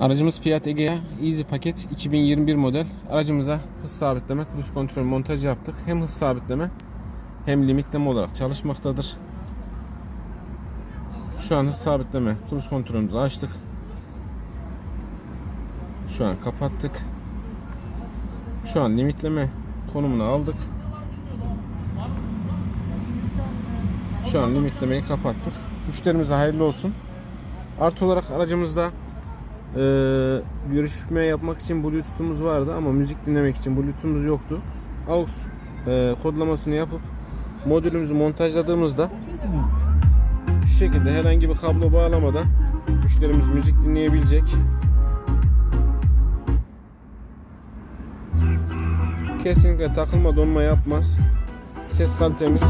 Aracımız Fiat Egea Easy paket 2021 model. Aracımıza hız sabitleme, cruise kontrol montajı yaptık. Hem hız sabitleme hem limitleme olarak çalışmaktadır. Şu an hız sabitleme, cruise kontrolümüzü açtık. Şu an kapattık. Şu an limitleme konumunu aldık. Şu an limitlemeyi kapattık. Müşterimize hayırlı olsun. Artı olarak aracımızda e, görüşme yapmak için Bluetooth'umuz vardı ama müzik dinlemek için Bluetooth'umuz yoktu. AUX e, kodlamasını yapıp modülümüzü montajladığımızda şu şekilde herhangi bir kablo bağlamadan müşterimiz müzik dinleyebilecek. Kesinlikle takılma donma yapmaz. Ses kalitemiz